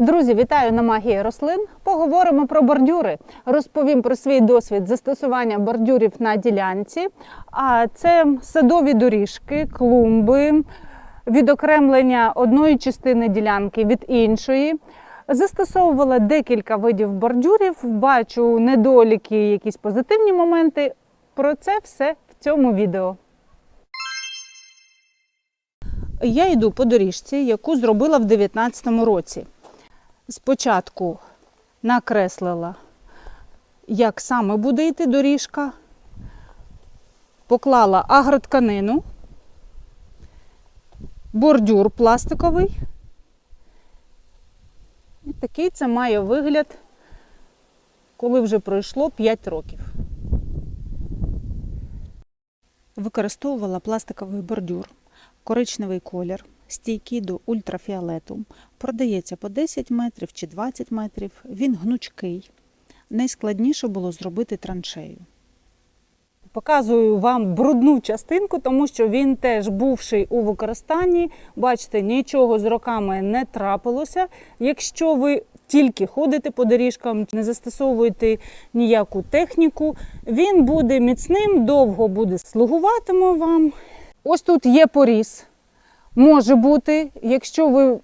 Друзі, вітаю на магії рослин. Поговоримо про бордюри. Розповім про свій досвід застосування бордюрів на ділянці. А це садові доріжки, клумби, відокремлення одної частини ділянки від іншої. Застосовувала декілька видів бордюрів, бачу недоліки, якісь позитивні моменти. Про це все в цьому відео. Я йду по доріжці, яку зробила в 2019 році. Спочатку накреслила, як саме буде йти доріжка, поклала агротканину, бордюр пластиковий. І такий це має вигляд, коли вже пройшло 5 років. Використовувала пластиковий бордюр, коричневий колір, стійкий до ультрафіолету. Продається по 10 метрів чи 20 метрів. Він гнучкий. Найскладніше було зробити траншею. Показую вам брудну частинку, тому що він теж бувший у використанні. Бачите, нічого з роками не трапилося. Якщо ви тільки ходите по доріжкам, не застосовуєте ніяку техніку, він буде міцним, довго буде слугуватиме вам. Ось тут є поріз. Може бути, якщо ви,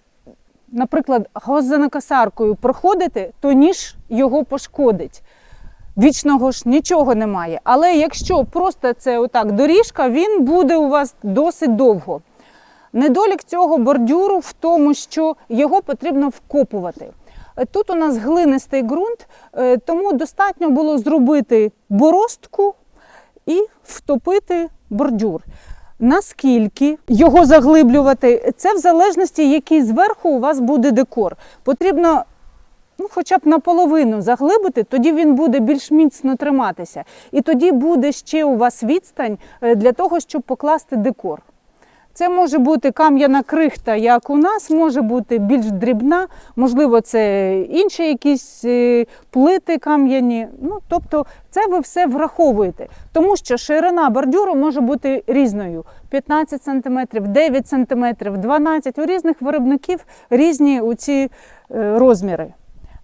наприклад, газонокосаркою проходите, то ніж його пошкодить. Вічного ж нічого немає. Але якщо просто це отак доріжка, він буде у вас досить довго. Недолік цього бордюру в тому, що його потрібно вкопувати. Тут у нас глинистий ґрунт, е, тому достатньо було зробити боростку і втопити бордюр. Наскільки його заглиблювати, це в залежності, який зверху у вас буде декор. Потрібно ну, хоча б наполовину заглибити, тоді він буде більш міцно триматися. І тоді буде ще у вас відстань е, для того, щоб покласти декор. Це може бути кам'яна крихта, як у нас, може бути більш дрібна, можливо, це інші якісь е, плити кам'яні. Ну, тобто це ви все враховуєте, тому що ширина бордюру може бути різною: 15 см, 9 см, 12 У різних виробників різні ці е, розміри.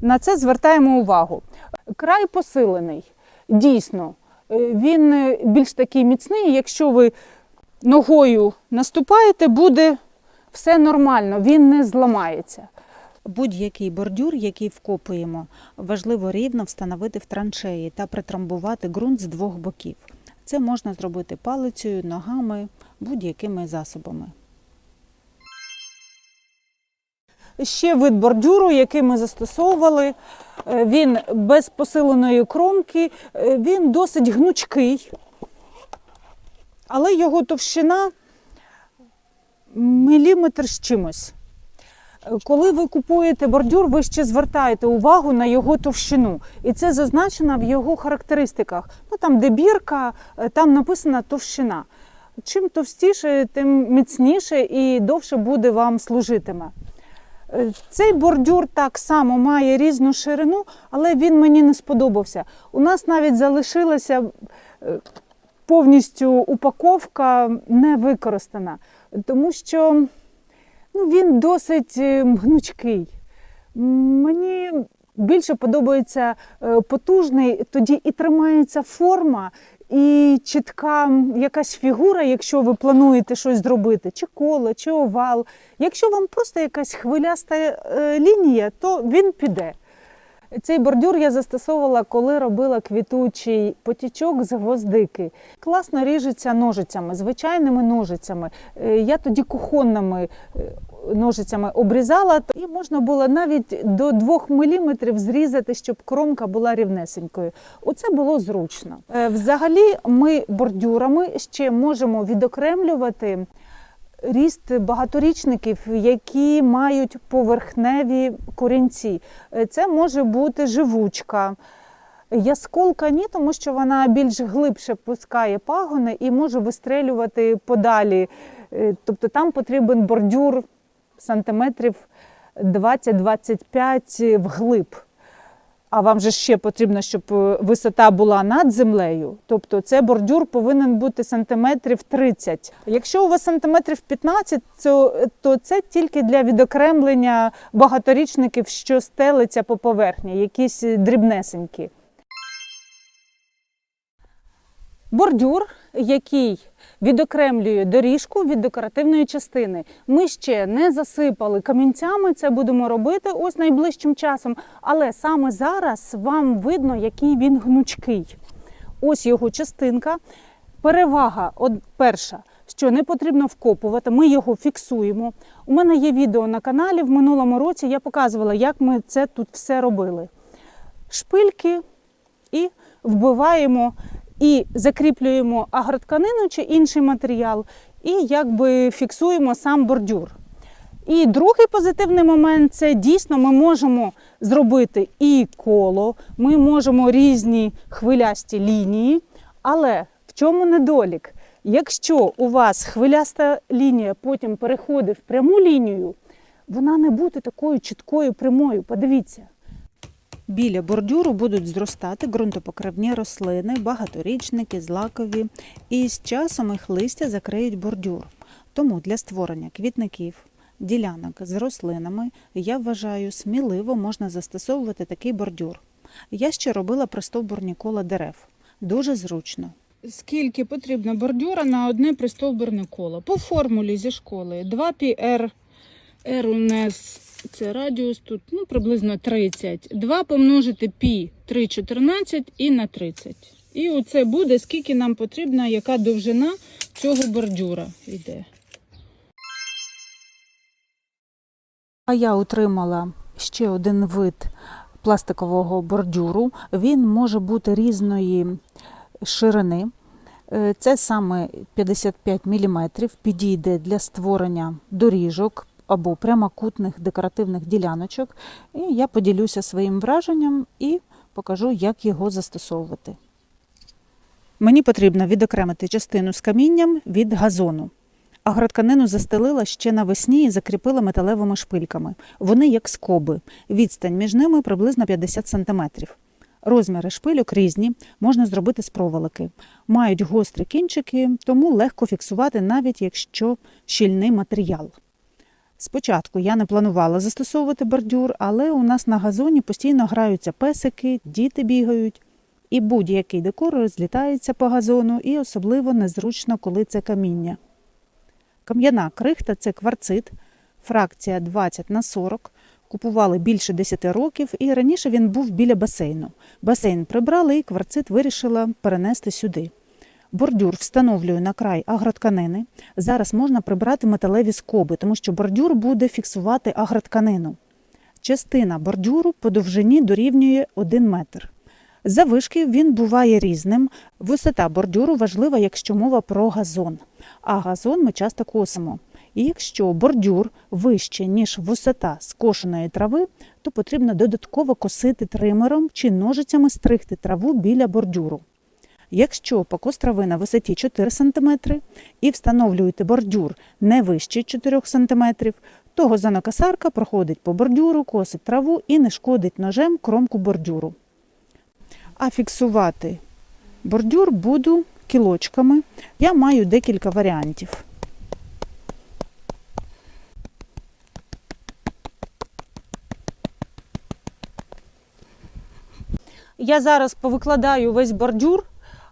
На це звертаємо увагу. Край посилений. Дійсно, е, він більш такий міцний, якщо ви ногою наступаєте, буде все нормально, він не зламається. Будь-який бордюр, який вкопуємо, важливо рівно встановити в траншеї та притрамбувати ґрунт з двох боків. Це можна зробити палицею, ногами, будь-якими засобами. Ще вид бордюру, який ми застосовували, е, він без посиленої кромки, е, він досить гнучкий але його товщина міліметр з чимось. Коли ви купуєте бордюр, ви ще звертаєте увагу на його товщину. І це зазначено в його характеристиках. Ну, Там, де бірка, там написана товщина. Чим товстіше, тим міцніше і довше буде вам служитиме. Цей бордюр так само має різну ширину, але він мені не сподобався. У нас навіть залишилася повністю упаковка не використана, тому що ну, він досить е, гнучкий. Мені більше подобається е, потужний, тоді і тримається форма, і чітка якась фігура, якщо ви плануєте щось зробити, чи коло, чи овал. Якщо вам просто якась хвиляста е, лінія, то він піде. Цей бордюр я застосовувала, коли робила квітучий потічок з гвоздики. Класно ріжеться ножицями, звичайними ножицями. Е, Я тоді кухонними е, ножицями обрізала, і можна було навіть до 2 мм зрізати, щоб кромка була рівнесенькою. Оце було зручно. Е, Взагалі, ми бордюрами ще можемо відокремлювати ріст багаторічників, які мають поверхневі корінці. Е, Це може бути живучка. Ясколка ні, тому що вона більш глибше пускає пагони і може вистрелювати подалі. Е, Тобто там потрібен бордюр сантиметрів 20-25 вглиб. А вам же ще потрібно, щоб е, висота була над землею. Тобто це бордюр повинен бути сантиметрів 30. Якщо у вас сантиметрів 15, то, то це тільки для відокремлення багаторічників, що стелиться по поверхні, якісь е, дрібнесенькі. Бордюр, який відокремлює доріжку від декоративної частини. Ми ще не засипали камінцями, це будемо робити ось найближчим часом. Але саме зараз вам видно, який він гнучкий. Ось його частинка. Перевага от перша, що не потрібно вкопувати, ми його фіксуємо. У мене є відео на каналі в минулому році. Я показувала, як ми це тут все робили. Шпильки і вбиваємо і закріплюємо агротканину чи інший матеріал, і якби фіксуємо сам бордюр. І другий позитивний момент це дійсно ми можемо зробити і коло, ми можемо різні хвилясті лінії. Але в чому недолік? Якщо у вас хвиляста лінія потім переходить в пряму лінію, вона не буде такою чіткою прямою. Подивіться. Біля бордюру будуть зростати ґрунтопокривні рослини, багаторічники, злакові, і з часом їх листя закриють бордюр. Тому для створення квітників, ділянок з рослинами, я вважаю, сміливо можна застосовувати такий бордюр. Я ще робила пристовбурні кола дерев. Дуже зручно. Скільки потрібно бордюра на одне пристовбурне коло? По формулі зі школи 2 πr R у нас це радіус тут ну, приблизно 30. 2 помножити пі 3,14 і на 30. І оце буде, скільки нам потрібна, яка довжина цього бордюра йде. А я отримала ще один вид пластикового бордюру. Він може бути різної ширини. Е, Це саме 55 мм, підійде для створення доріжок або прямокутних декоративних діляночок. І я поділюся своїм враженням і покажу, як його застосовувати. Мені потрібно відокремити частину з камінням від газону. Агротканину застелила ще навесні і закріпила металевими шпильками. Вони як скоби. Відстань між ними приблизно 50 см. Розміри шпильок різні, можна зробити з проволоки. Мають гострі кінчики, тому легко фіксувати, навіть якщо щільний матеріал. Спочатку я не планувала застосовувати бордюр, але у нас на газоні постійно граються песики, діти бігають, і будь-який декор розлітається по газону, і особливо незручно, коли це каміння. Кам'яна крихта це кварцит, фракція 20 на 40. Купували більше 10 років, і раніше він був біля басейну. Басейн прибрали, і кварцит вирішила перенести сюди. Бордюр встановлюю на край агротканини. Зараз можна прибрати металеві скоби, тому що бордюр буде фіксувати агротканину. Частина бордюру по довжині дорівнює 1 метр. Завишки він буває різним. Висота бордюру важлива, якщо мова про газон. А газон ми часто косимо. І якщо бордюр вище, ніж висота скошеної трави, то потрібно додатково косити тримером чи ножицями стригти траву біля бордюру. Якщо покострави на висоті 4 см і встановлюєте бордюр не вище 4 см, то газонокосарка проходить по бордюру, косить траву і не шкодить ножем кромку бордюру. А фіксувати бордюр буду кілочками. Я маю декілька варіантів. Я зараз повикладаю весь бордюр,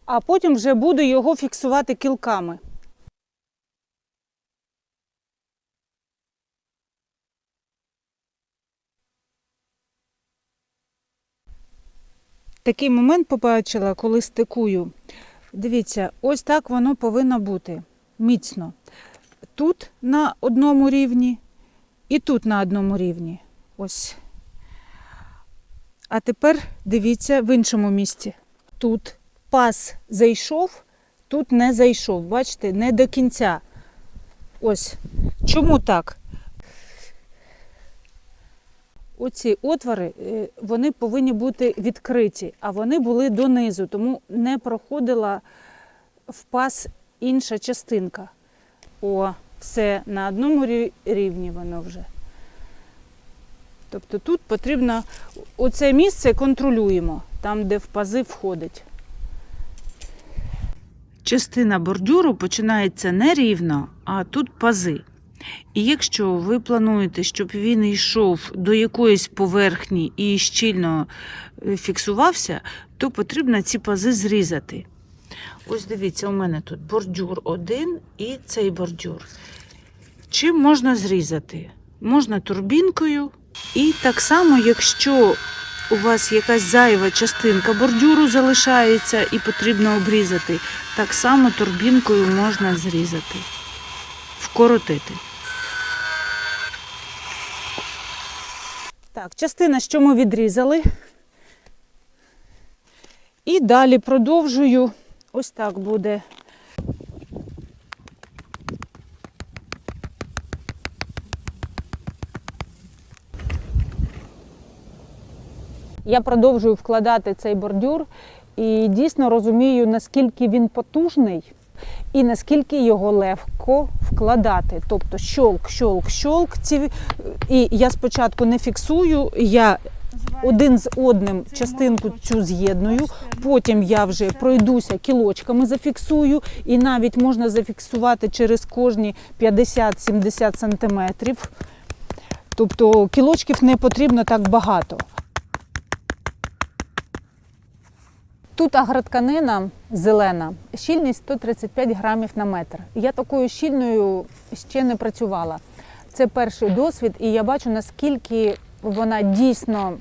а потім вже буду його фіксувати кілками. Такий момент побачила, коли стикую. Дивіться, ось так воно повинно бути міцно. Тут на одному рівні і тут на одному рівні. Ось. А тепер дивіться в іншому місці. Тут пас зайшов, тут не зайшов. Бачите, не до кінця. Ось. Чому так? Оці отвори е, вони повинні бути відкриті, а вони були донизу, тому не проходила в пас інша частинка. О, все на одному рівні воно вже. Тобто тут потрібно оце місце контролюємо, там, де в пази входить. Частина бордюру починається не рівно, а тут пази. І якщо ви плануєте, щоб він йшов до якоїсь поверхні і щільно е, фіксувався, то потрібно ці пази зрізати. Ось дивіться, у мене тут бордюр один і цей бордюр. Чим можна зрізати? Можна турбінкою. І так само, якщо у вас якась зайва частинка бордюру залишається і потрібно обрізати, так само турбінкою можна зрізати, вкоротити. Так, частина, що ми відрізали. І далі продовжую. Ось так буде. Я продовжую вкладати цей бордюр і дійсно розумію, наскільки він потужний і наскільки його легко вкладати. Тобто щолк, щолк, щолк. Ці... І я спочатку не фіксую, я один з одним частинку цю з'єдную, потім я вже пройдуся кілочками, зафіксую, і навіть можна зафіксувати через кожні 50-70 сантиметрів. Тобто кілочків не потрібно так багато. Тут агротканина зелена, щільність 135 грамів на метр. Я такою щільною ще не працювала. Це перший досвід, і я бачу, наскільки вона дійсно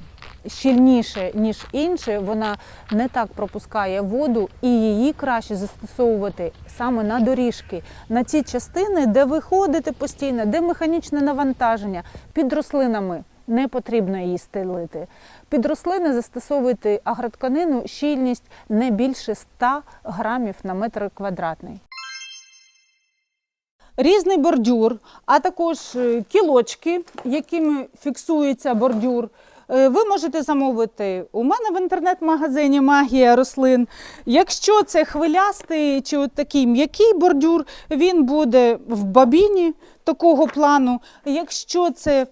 щільніше, ніж інші. Вона не так пропускає воду, і її краще застосовувати саме на доріжки, на ті частини, де ви ходите постійно, де механічне навантаження під рослинами. Не потрібно її стелити. Під рослини застосовуйте агротканину щільність не більше 100 грамів на метр квадратний. Різний бордюр, а також е, кілочки, якими фіксується бордюр. е, Ви можете замовити у мене в інтернет-магазині Магія рослин. Якщо це хвилястий чи от такий м'який бордюр, він буде в бабіні такого плану. Якщо це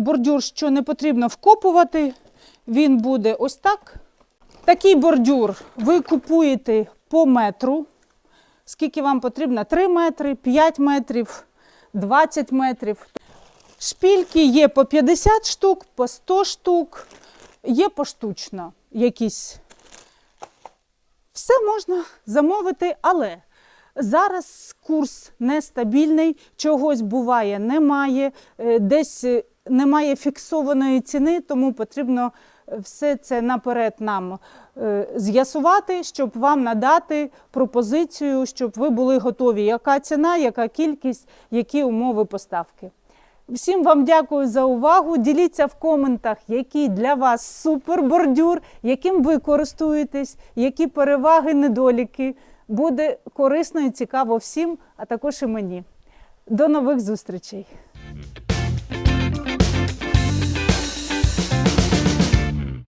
бордюр, що не потрібно вкопувати, він буде ось так. Такий бордюр ви купуєте по метру. Скільки вам потрібно? 3 метри, 5 метрів, 20 метрів. Шпільки є по 50 штук, по 100 штук, є поштучно якісь. Все можна замовити, але зараз курс нестабільний, чогось буває, немає, е, десь немає фіксованої ціни, тому потрібно е, все це наперед нам е, з'ясувати, щоб вам надати пропозицію, щоб ви були готові, яка ціна, яка кількість, які умови поставки. Всім вам дякую за увагу. Діліться в коментах, який для вас супербордюр, яким ви користуєтесь, які переваги, недоліки. Буде корисно і цікаво всім, а також і мені. До нових зустрічей!